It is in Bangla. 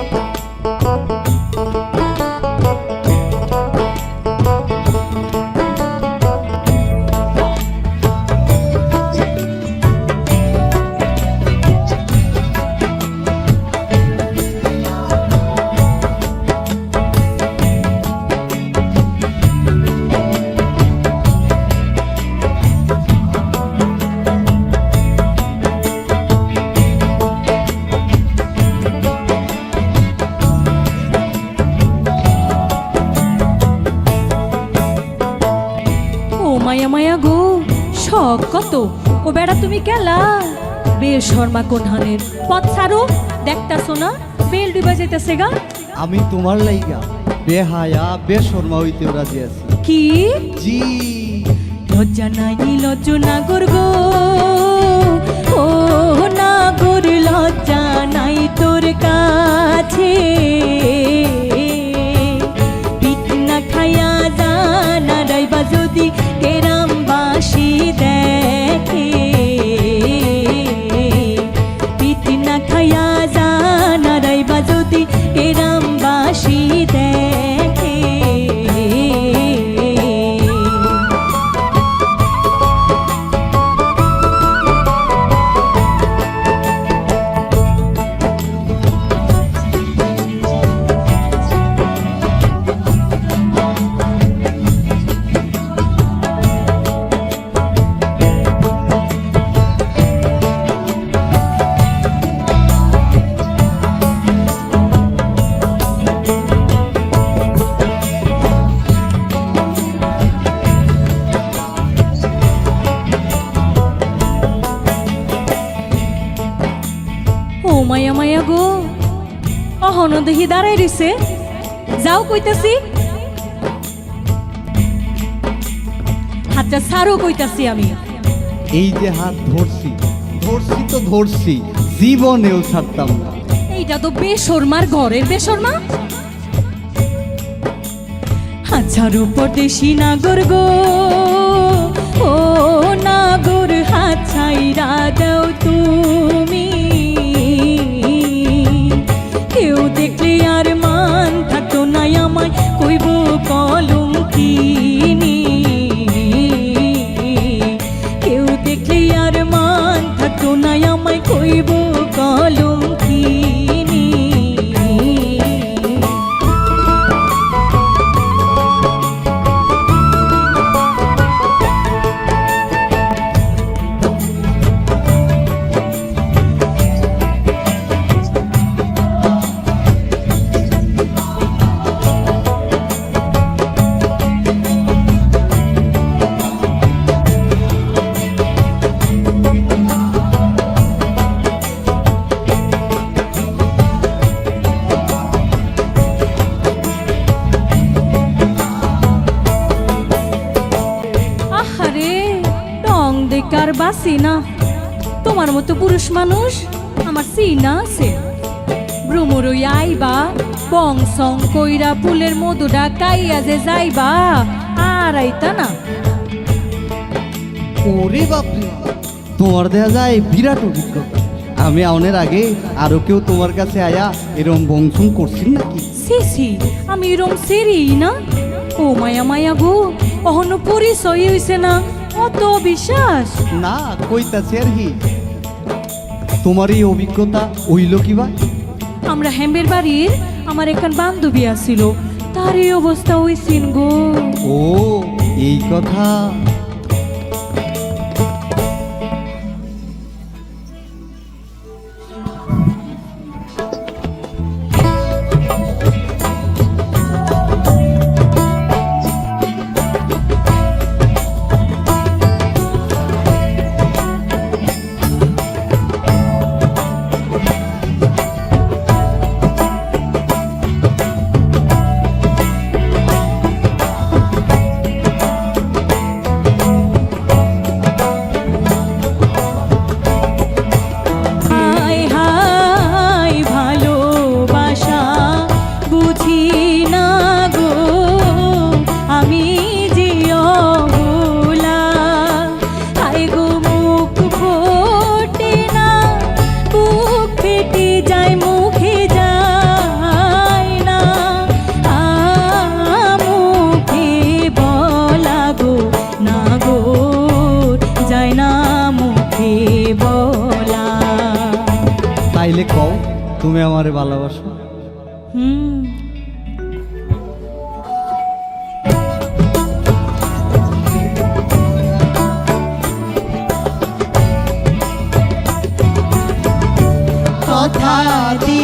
ও মায়া মায়া গো শখ কত? ও বেড়া তুমি কেলা? বের শর্মা কোনহানের পথ ছাড়ো দেখতাছো না? বেল ডুবা যাইতেছে গা। আমি তোমার লাইগা বেহায়া বেশর্মা হইতেও রাজি আছি। কি? জি। লজ্জা নাই লজ্জ নাগর গো। ও নাগর লজ্জা নাই তোর কাছে অহন দেখি দাঁড়াই রইছে। যাও কইতাছি। হাতটা সারও কইতাছি আমি। এই যে হাত ধরছি ধরছি তো ধরছি জীবনেও ছাড়তাম না। এইটা তো বেশর্মার ঘরের বেশর্মা। হাজার উপদেশি নাগর গো ও নাগর হাত ছাইরা দাও তুমি দেখলে আর মান থাকতো না আমায় কইব কলম বাসি না। তোমার মতো পুরুষ মানুষ আমার সিনা আছে। ভ্রমরই আইবা বং সং কইরা ফুলের মধুটা কাইয়া যে যাইবা আর আইতা না। ওরে বাপরে তোমার দেখা যায় বিরাট অভিজ্ঞতা। আমি আউনের আগে আরও কেউ তোমার কাছে আয়া এরম বংশন করছিল নাকি? সি সি আমি এরম সেরি না। ও মায়া মায়া গো অহনো পরিচয় হইছে না। অত বিশ্বাস? না কইতাছি আর হি তোমার এই অভিজ্ঞতা হইল কি বা আমরা হেম্বের বাড়ির আমার একখান বান্ধবী আছিল। তার এই অবস্থা হইছিল গো। ও এই কথা। তাইলে কও তুমি আমারে ভালোবাসো? হুম। কথা দিলাম